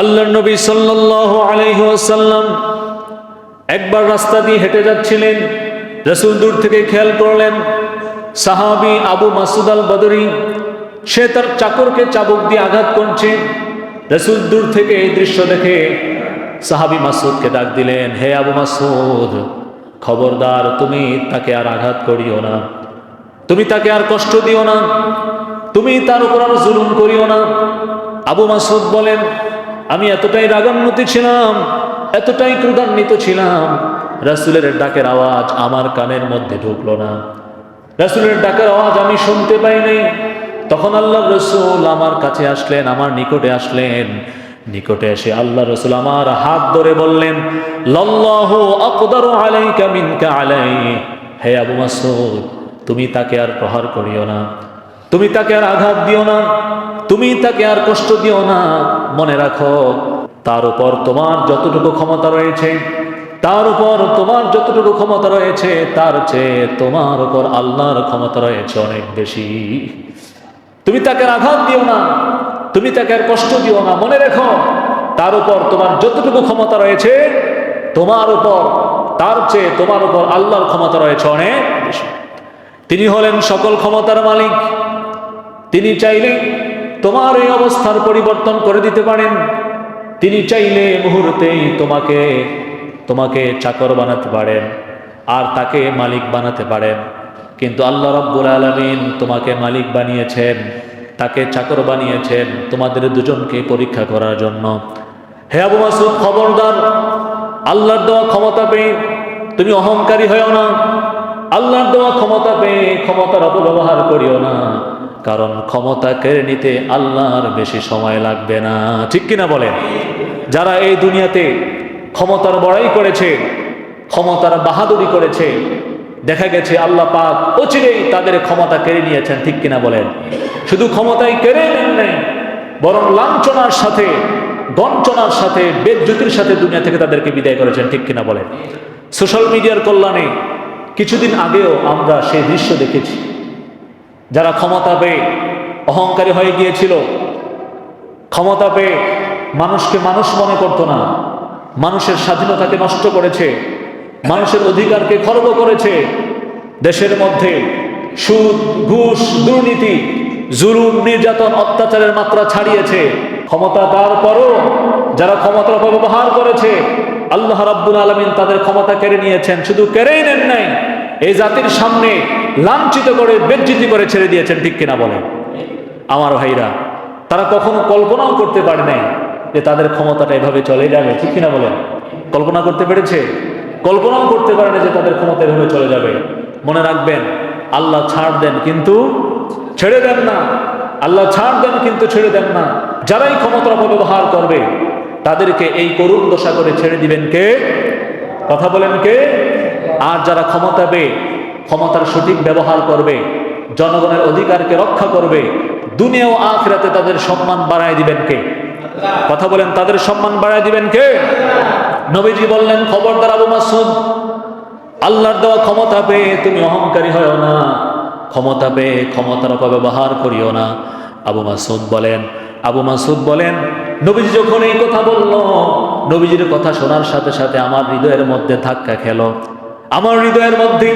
আল্লাহ নবী সাল্লাল্লাহু আলাইহি ওয়াসাল্লাম একবার রাস্তা দিয়ে হেঁটে যাচ্ছিলেন, রসুল দূর থেকে খেয়াল করলেন, সাহাবি আবু মাসুদ আল বদরি সে তার চাকরকে চাবুক দিয়ে আঘাত করছে। রসুল দূর থেকে এই দৃশ্য দেখে সাহাবি মাসুদকে ডাক দিলেন, হে আবু মাসুদ, খবরদার, তুমি তাকে আর আঘাত করিও না। তুমি তাকে আর কষ্ট দিও না। তুমি তার উপর আর জুলুম করিও না। আবু মাসুদ বলেন আমি এতটাই রাগান্বিত ছিলাম, এতটাই ক্রুদান্বিত ছিলাম, রাসুলের ডাকের আওয়াজ আমার কানের মধ্যে ঢুকলো না। রাসুলের ডাকের আওয়াজ আমি শুনতে পাই নাই। তখন আল্লাহ রসুল আমার কাছে আসলেন, আমার নিকটে আসলেন। নিকটে এসে আল্লাহ রসুল আমার হাত ধরে বললেন হে আবু মাসুদ তুমি তাকে আর প্রহার করিও না। তুমি তাকে আর আঘাত দিও না। তুমি তাকে আর কষ্ট দিও না। মনে রাখো, তার উপর তোমার যতটুকু ক্ষমতা রয়েছে, তার উপর তোমার যতটুকু ক্ষমতা রয়েছে, তার চেয়ে তোমার উপর আল্লাহর ক্ষমতা রয়েছে অনেক বেশি। তুমি তাকে আঘাত দিও না, তুমি তাকে আর কষ্ট দিও না। মনে রেখো, তার উপর তোমার যতটুকু ক্ষমতা রয়েছে, তোমার উপর, তার চেয়ে তোমার উপর আল্লাহর ক্ষমতা রয়েছে অনেক বেশি। তিনি হলেন সকল ক্ষমতার মালিক। তিনি চাইলে তোমার এই অবস্থার পরিবর্তন করে দিতে পারেন। তিনি চাইলে মুহূর্তেই তোমাকে তোমাকে চাকর বানাতে পারেন আর তাকে মালিক বানাতে পারেন। কিন্তু আল্লাহ রব্বুল আলমিন তোমাকে মালিক বানিয়েছেন, তাকে চাকর বানিয়েছেন তোমাদের দুজনকে পরীক্ষা করার জন্য। হে আবু মাসুদ খবরদার, আল্লাহর দেওয়া ক্ষমতা পেয়ে তুমি অহংকারী হয়েও না। আল্লাহর দেওয়া ক্ষমতা পেয়ে ক্ষমতার অপব্যবহার করিও না। কারণ ক্ষমতা কেড়ে নিতে আল্লাহর বেশি সময় লাগবে না। ঠিক কিনা বলেন? যারা এই দুনিয়াতে ক্ষমতার বড়াই করেছে, ক্ষমতার বাহাদুরি করেছে, দেখা গেছে আল্লাহ পাক অচিরেই তাদের ক্ষমতা কেড়ে নিয়েছেন, ঠিক কিনা বলেন? শুধু ক্ষমতাই কেড়ে নেন নাই, বরং লাঞ্ছনার সাথে, গঞ্চনার সাথে বেদজ্যোতির সাথে দুনিয়া থেকে তাদেরকে বিদায় করেছেন, ঠিক কিনা বলেন? সোশ্যাল মিডিয়ার কল্যাণে কিছুদিন আগেও আমরা সেই দৃশ্য দেখেছি। যারা ক্ষমতা পেয়ে অহংকারী হয়ে গিয়েছিল, ক্ষমতা পেয়ে মানুষকে মানুষ মনে করতো না, মানুষের স্বাধীনতাকে নষ্ট করেছে, মানুষের অধিকারকে খর্ব করেছে, দেশের মধ্যে সুদ, ঘুষ, দুর্নীতি, জুলুম, নির্যাতন, অত্যাচারের মাত্রা ছাড়িয়েছে। ক্ষমতা পাওয়ার পরও যারা ক্ষমতার অপব্যবহার করেছে, আল্লাহ রাব্বুল আলমিন তাদের ক্ষমতা কেড়ে নিয়েছেন, শুধু কেড়েই নেন নাই, এই জাতির সামনে লাঞ্ছিত করে, বেজ্জিতি করে ছেড়ে দিয়েছেন, ঠিক কিনা বলেন? আমার ভাইরা, তারা কখনো কল্পনাও করতে পারে নাই যে তাদের ক্ষমতাটা এভাবে চলে যাবে, ঠিক কিনা বলেন? কল্পনা করতে পেরেছে? কল্পনাও করতে পারে না যে তাদের ক্ষমতা এভাবে চলে যাবে। মনে রাখবেন, আল্লাহ ছাড় দেন কিন্তু ছেড়ে দেন না। আল্লাহ ছাড় দেন কিন্তু ছেড়ে দেন না। যারাই ক্ষমতার অপব্যবহার করবে, তাদেরকে এই করুণ দশা করে ছেড়ে দিবেন কে? কথা বলেন কে? আর যারা ক্ষমতা পেয়ে ক্ষমতার সঠিক ব্যবহার করবে, জনগণের অধিকারকে রক্ষা করবে, দুনিয়া ও আখরাতে তাদের সম্মান বাড়ায় দিবেন কে? কথা বলেন, তাদের সম্মান বাড়ায় দিবেন কে? নবীজি বললেন, খবরদার আবু মাসুদ আল্লাহর দেওয়া ক্ষমতা পেয়ে তুমি অহংকারী হয়েও না, ক্ষমতা পেয়ে ক্ষমতার অপব্যবহার করিও না। আবু মাসুদ বলেন, আবু মাসুদ বলেন, নবীজি যখন এই কথা বলল, নবীজির কথা শোনার সাথে সাথে আমার হৃদয়ের মধ্যে ধাক্কা খেলো। আমার হৃদয়ের মধ্যে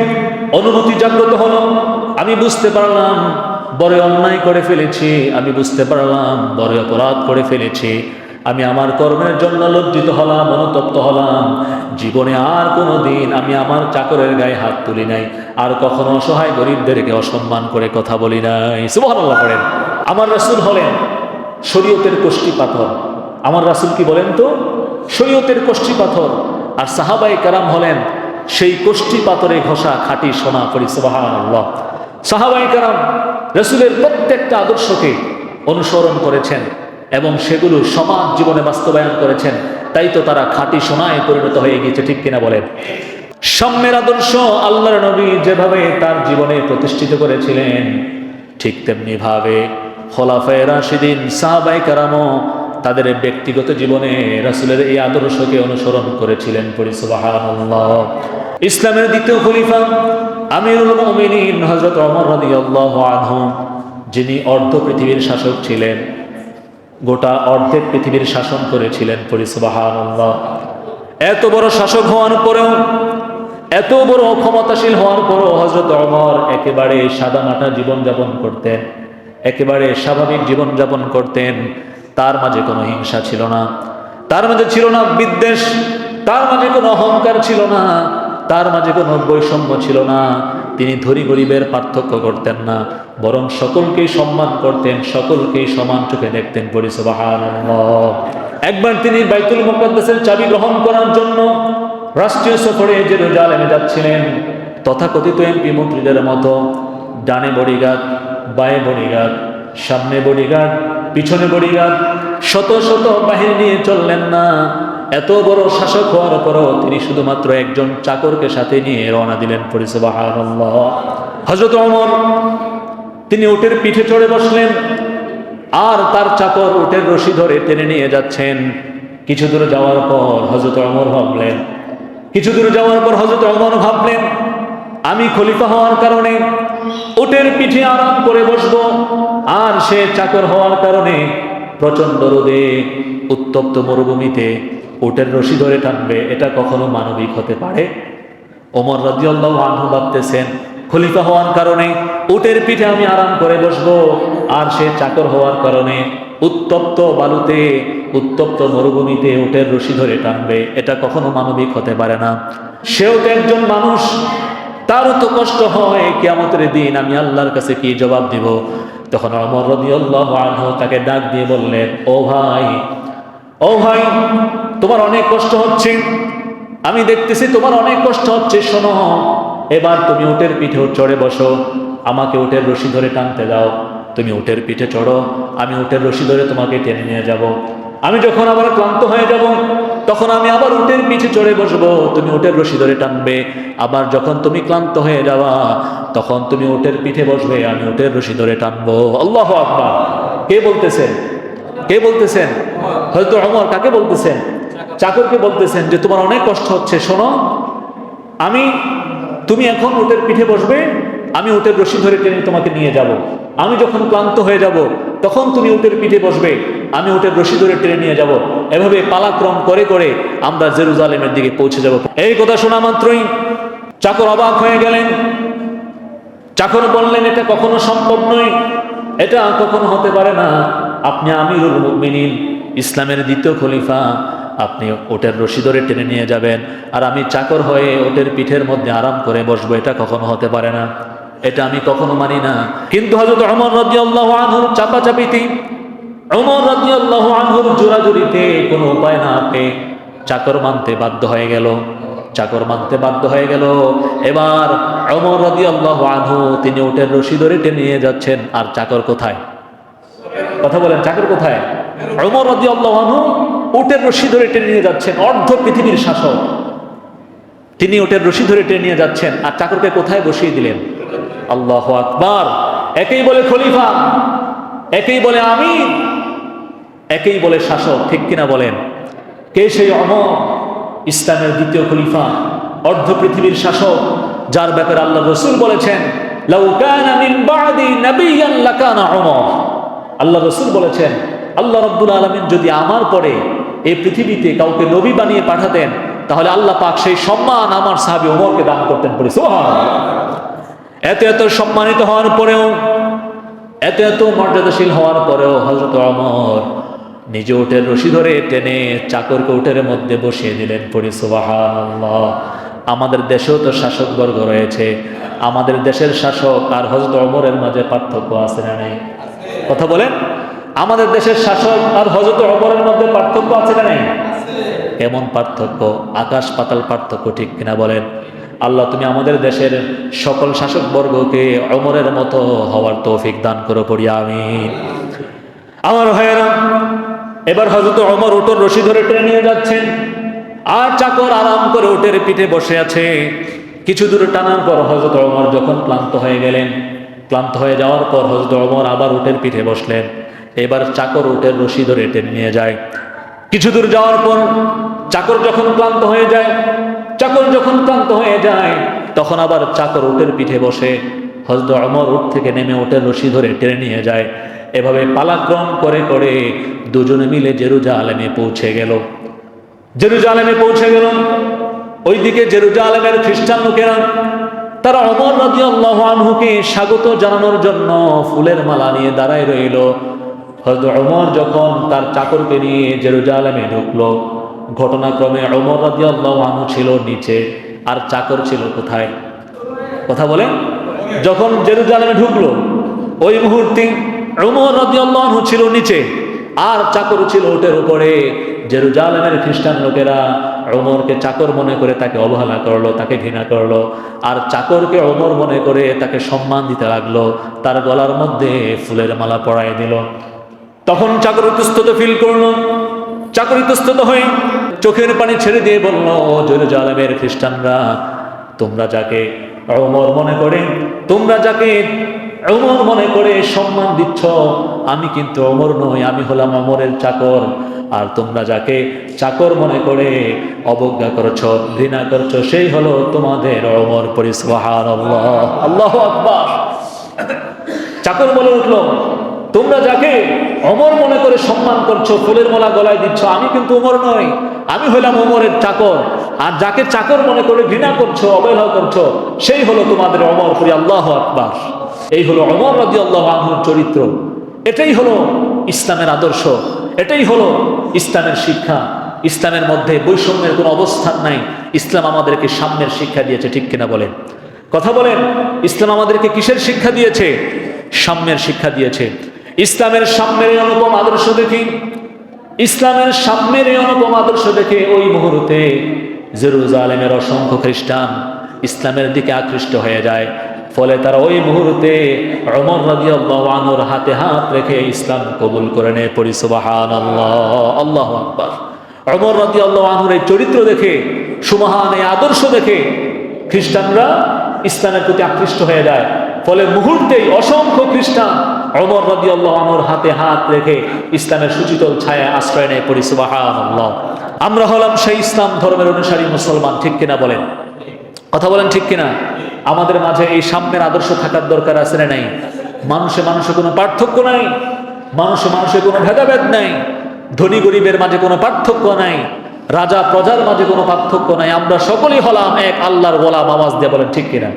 অনুভূতি জাগ্রত হলো। আমি বুঝতে পারলাম, বড় অন্যায় করে ফেলেছি। আমি বুঝতে পারলাম, বড় অপরাধ করে ফেলেছি। আমি আমার কর্মের জন্য লজ্জিত হলাম, অনুতপ্ত হলাম। জীবনে আর কোনো দিন আমি আমার চাকরের গায়ে হাত তুলি নাই। আর কখনো অসহায় গরিবদেরকে অসম্মান করে কথা বলি নাই। সুবহানাল্লাহ করেন আমার রাসূল হলেন শরীয়তের কষ্টি পাথর। আমার রাসূল কি বলেন তো? শরীয়তের কষ্টি পাথর। আর সাহাবাই কারাম হলেন সেই কোষ্ঠী পাথরে ঘষা খাঁটি সোনা করি কারাম রসুলের প্রত্যেকটা আদর্শকে অনুসরণ করেছেন এবং সেগুলো সমাজ জীবনে বাস্তবায়ন করেছেন। তাই তো তারা খাঁটি সোনায় পরিণত হয়ে গিয়েছে, ঠিক কিনা বলেন? সাম্যের আদর্শ আল্লাহর নবী যেভাবে তার জীবনে প্রতিষ্ঠিত করেছিলেন, ঠিক তেমনি ভাবে খোলাফায় রাশিদিন কারামও তাদের ব্যক্তিগত জীবনে রাসুলের এই আদর্শকে অনুসরণ করেছিলেন ইসলামের দ্বিতীয় খলিফা আমিরুল আনহু, যিনি অর্ধ পৃথিবীর শাসক ছিলেন, গোটা অর্ধেক পৃথিবীর শাসন করেছিলেন পরিসবাহান এত বড় শাসক হওয়ার পরেও, এত বড় ক্ষমতাশীল হওয়ার পরও হজরত অমর একেবারে সাদা সাদামাটা জীবনযাপন করতেন, একেবারে স্বাভাবিক জীবনযাপন করতেন। তার মাঝে কোনো হিংসা ছিল না। তার মাঝে ছিল না বিদ্বেষ, তার মাঝে কোনো অহংকার ছিল না, তার মাঝে কোনো বৈষম্য ছিল না। তিনি ধনী গরিবের পার্থক্য করতেন না, বরং সকলকেই সম্মান করতেন, সকলকেই সমান চোখে দেখতেন একবার তিনি বাইতুল মুকদ্দাসের চাবি গ্রহণ করার জন্য রাষ্ট্রীয় সফরে জেরুজালেমে যাচ্ছিলেন। তথাকথিত এমপি মন্ত্রীদের মতো ডানে বডিগার্ড, বায়ে বডিগার্ড, সামনে বডিগার্ড পিছনে বডিগার্ড শত শত বাহিনী নিয়ে চললেন না। এত বড় শাসক হওয়ার পরও তিনি শুধুমাত্র একজন চাকরকে সাথে নিয়ে রওনা দিলেন পরিষেবা হজরত অমর তিনি উটের পিঠে চড়ে বসলেন আর তার চাকর উটের রশি ধরে টেনে নিয়ে যাচ্ছেন। কিছু দূর যাওয়ার পর হজরত অমর ভাবলেন, কিছু দূর যাওয়ার পর হজরত অমর ভাবলেন, আমি খলিফা হওয়ার কারণে উটের পিঠে আরাম করে বসবো। আর সে চাকর হওয়ার কারণে প্রচণ্ড রোদে উত্তপ্ত মরুভূমিতে উটের রশি ধরে টানবে, এটা কখনো মানবিক হতে পারে? ওমর রাজিয়াল্লাহ আনহু ভাবতেছেন, খলিফা হওয়ার কারণে উটের পিঠে আমি আরাম করে বসবো। আর সে চাকর হওয়ার কারণে উত্তপ্ত বালুতে উত্তপ্ত মরুভূমিতে উটের রশি ধরে টানবে, এটা কখনো মানবিক হতে পারে না। সেও তো একজন মানুষ তারও তো কষ্ট হয় কেমতের দিন আমি আল্লাহর কাছে কি জবাব দিব? তখন অমর রদিয়াল্লাহ আনহু তাকে ডাক দিয়ে বললেন, ও ভাই ও ভাই, তোমার অনেক কষ্ট হচ্ছে। আমি দেখতেছি তোমার অনেক কষ্ট হচ্ছে, শোনো। এবার তুমি উটের পিঠে চড়ে বসো। আমাকে উটের রশি ধরে টানতে দাও। তুমি উটের পিঠে চড়ো। আমি উটের রশি ধরে তোমাকে টেনে নিয়ে যাব। আমি যখন আবার ক্লান্ত হয়ে যাব, তখন আমি আবার উটের পিঠে চড়ে বসবো। তুমি উটের রশি ধরে টানবে। আবার যখন তুমি ক্লান্ত হয়ে যাওয়া তখন তুমি উটের পিঠে বসবে, আমি উটের রশি ধরে টানবো। আল্লাহ আকবার। কে বলতেছেন? কে বলতেছেন? হয়তো অমর কাকে বলতেছেন? চাকরকে বলতেছেন যে, তোমার অনেক কষ্ট হচ্ছে, শোনো। আমি, তুমি এখন উটের পিঠে বসবে, আমি উটের রশি ধরে টেনে তোমাকে নিয়ে যাব। আমি যখন ক্লান্ত হয়ে যাব তখন তুমি উটের পিঠে বসবে, আমি উটের রশি ধরে টেনে নিয়ে যাব। এভাবে পালাক্রম করে করে আমরা জেরুজালেমের দিকে পৌঁছে যাব। এই কথা শোনা মাত্রই চাকর অবাক হয়ে গেলেন। চাকর বললেন, এটা কখনো সম্ভব নয়। এটা কখনো হতে পারে না। আপনি আমিরুল মুমিনিন, ইসলামের দ্বিতীয় খলিফা। আপনি ওটের রশি ধরে টেনে নিয়ে যাবেন। আর আমি চাকর হয়ে ওটের পিঠের মধ্যে আরাম করে বসবো, এটা কখনো হতে পারে না। এটা আমি কখনো মানি না। কিন্তু হজরত অমর রাজি আল্লাহ আনহুর চাপাচাপিতে অমর রাজি আল্লাহ আনহুর জোরাজুরিতে কোনো উপায় না পেয়ে চাকর মানতে বাধ্য হয়ে গেল। চাকর মানতে বাধ্য হয়ে গেল। এবার অমর রাজি আল্লাহ আনহু তিনি উটের রশি ধরে টেনে নিয়ে যাচ্ছেন, আর চাকর কোথায়? কথা বলেন, চাকর কোথায়? অমর রাজি আল্লাহ আনহু উটের রশি ধরে টেনে নিয়ে যাচ্ছেন, অর্ধ পৃথিবীর শাসক। তিনি উটের রশি ধরে টেনে নিয়ে যাচ্ছেন, আর চাকরকে কোথায় বসিয়ে দিলেন? আল্লাহ আকবার। একেই বলে খলিফা, একেই বলে আমি একেই বলে শাসক, ঠিক কিনা বলেন? কে সেই অমর? ইসলামের দ্বিতীয় খলিফা, অর্ধ পৃথিবীর শাসক, যার ব্যাপারে আল্লাহ রসুল বলেছেন আল্লাহ রসুল বলেছেন, আল্লাহ রব্বুল আলমিন যদি আমার পরে এই পৃথিবীতে কাউকে নবী বানিয়ে পাঠাতেন, তাহলে আল্লাহ পাক সেই সম্মান আমার সাহাবি ওমরকে দান করতেন পরে এত এত সম্মানিত হওয়ার পরেও এত এত মর্যাদাশীল হওয়ার পরেও হজরত অমর নিজে উঠের রশি ধরে টেনে চাকরকে উঠের মধ্যে বসিয়ে দিলেন পরি সুবহানাল্লাহ। আমাদের দেশেও তো শাসকবর্গ রয়েছে। আমাদের দেশের শাসক আর হজরত অমরের মাঝে পার্থক্য আছে না নেই? কথা বলেন। আমাদের দেশের শাসক আর হজরত অমরের মধ্যে পার্থক্য আছে না নেই? কেমন পার্থক্য? আকাশ পাতাল পার্থক্য ঠিক কিনা বলেন? আল্লাহ তুমি আমাদের দেশের সকল শাসক বর্গকে অমরের মতো হওয়ার তৌফিক দান করো পড়ি আমি আমার ভাইয়েরা, এবার হজরত অমর উটোর রশি ধরে টেনে নিয়ে যাচ্ছেন। আর চাকর আরাম করে উটের পিঠে বসে আছে। কিছু দূরে টানার পর হজরত অমর যখন ক্লান্ত হয়ে গেলেন, ক্লান্ত হয়ে যাওয়ার পর হজরত অমর আবার উটের পিঠে বসলেন। এবার চাকর উটের রশি ধরে টেনে নিয়ে যায়। কিছু দূর যাওয়ার পর চাকর যখন ক্লান্ত হয়ে যায় চাকর যখন ক্লান্ত হয়ে যায়, তখন আবার চাকর উটের পিঠে বসে হজরত অমর উঠ থেকে নেমে উটের রশি ধরে টেনে নিয়ে যায়। এভাবে পালাক্রম করে করে দুজনে মিলে জেরুজালেমে পৌঁছে গেল। জেরুজালেমে পৌঁছে গেল। ওইদিকে জেরুজালেমের খ্রিস্টান লোকেরা, তারা অমর রাজি আল্লাহ আনহুকে স্বাগত জানানোর জন্য ফুলের মালা নিয়ে দাঁড়ায় রইল। হয়তো অমর যখন তার চাকরকে নিয়ে জেরুজালেমে ঢুকলো ঘটনাক্রমে অমর ছিল নিচে আর চাকর ছিল কোথায়? কথা বলে যখন জেরুজালেমে ঢুকলো, ওই মুহূর্তে অমর রাজি ছিল নিচে আর চাকর ছিল ওটের উপরে। জেরুজালেমের খ্রিস্টান লোকেরা ওমরকে চাকর মনে করে তাকে অবহেলা করল, তাকে ঘৃণা করল আর চাকরকে ওমর মনে করে তাকে সম্মান দিতে লাগল, তার গলার মধ্যে ফুলের মালা পরায় দিল। তখন চাকর ইতস্তত ফিল করল। চাকর ইতস্তত হয়ে চোখের পানি ছেড়ে দিয়ে বলল, ও জেরুজালেমের খ্রিস্টানরা, তোমরা যাকে অমর মনে করে, তোমরা যাকে অমর মনে করে সম্মান দিচ্ছ, আমি কিন্তু অমর নই, আমি হলাম অমরের চাকর। আর তোমরা যাকে চাকর মনে করে অবজ্ঞা করছ, ঘৃণা করছ, সেই হলো তোমাদের অমর পরিসবাহান আল্লাহ আল্লাহ আকবার। চাকর বলে উঠল। তোমরা যাকে অমর মনে করে সম্মান করছ, ফুলের মালা গলায় দিচ্ছ, আমি কিন্তু অমর নই, আমি হইলাম অমরের চাকর। আর যাকে চাকর মনে করে ঘৃণা করছ অবহেলা করছ, সেই হলো তোমাদের অমর করি আল্লাহ আকবার। এই হলো অমর রাজি আল্লাহ আহুর চরিত্র। এটাই হলো ইসলামের আদর্শ। এটাই হলো ইসলামের শিক্ষা। ইসলামের মধ্যে বৈষম্যের কোনো অবস্থান নাই। ইসলাম আমাদেরকে সাম্যের শিক্ষা দিয়েছে, ঠিক কিনা বলেন? কথা বলেন, ইসলাম আমাদেরকে কিসের শিক্ষা দিয়েছে? সাম্যের শিক্ষা দিয়েছে। ইসলামের সাম্যের অনুপম আদর্শ দেখি। ইসলামের সাম্যের অনুপম আদর্শ দেখে ওই মুহূর্তে জেরুজালেমের অসংখ্য খ্রিস্টান ইসলামের দিকে আকৃষ্ট হয়ে যায়। ফলে তারা ওই মুহূর্তে অমর রাজি আল্লাহর হাতে হাত রেখে ইসলাম কবুল করে নেয়। পরিসবাহান আল্লাহ আকবার। অমর রাজি আল্লাহ আনহুর এই চরিত্র দেখে, সুমহান এই আদর্শ দেখে খ্রিস্টানরা ইসলামের প্রতি আকৃষ্ট হয়ে যায়। ফলে মুহূর্তেই অসংখ্য খ্রিস্টান অমর রবি আল্লাহ আমর হাতে হাত রেখে ইসলামের সুচিতল ছায়া আশ্রয় নেয় পরিসবাহান আল্লাহ আমরা হলাম সেই ইসলাম ধর্মের অনুসারী মুসলমান, ঠিক কিনা বলেন? কথা বলেন ঠিক কিনা? আমাদের মাঝে এই সাম্যের আদর্শ থাকার দরকার আছে না নাই? মানুষে মানুষে কোনো পার্থক্য নাই, মানুষে মানুষে কোনো ভেদাভেদ নাই, ধনী গরিবের মাঝে কোনো পার্থক্য নাই, রাজা প্রজার মাঝে কোনো পার্থক্য নাই, আমরা সকলেই হলাম এক আল্লাহর গোলাম, আওয়াজ দিয়ে বলেন ঠিক কিনা?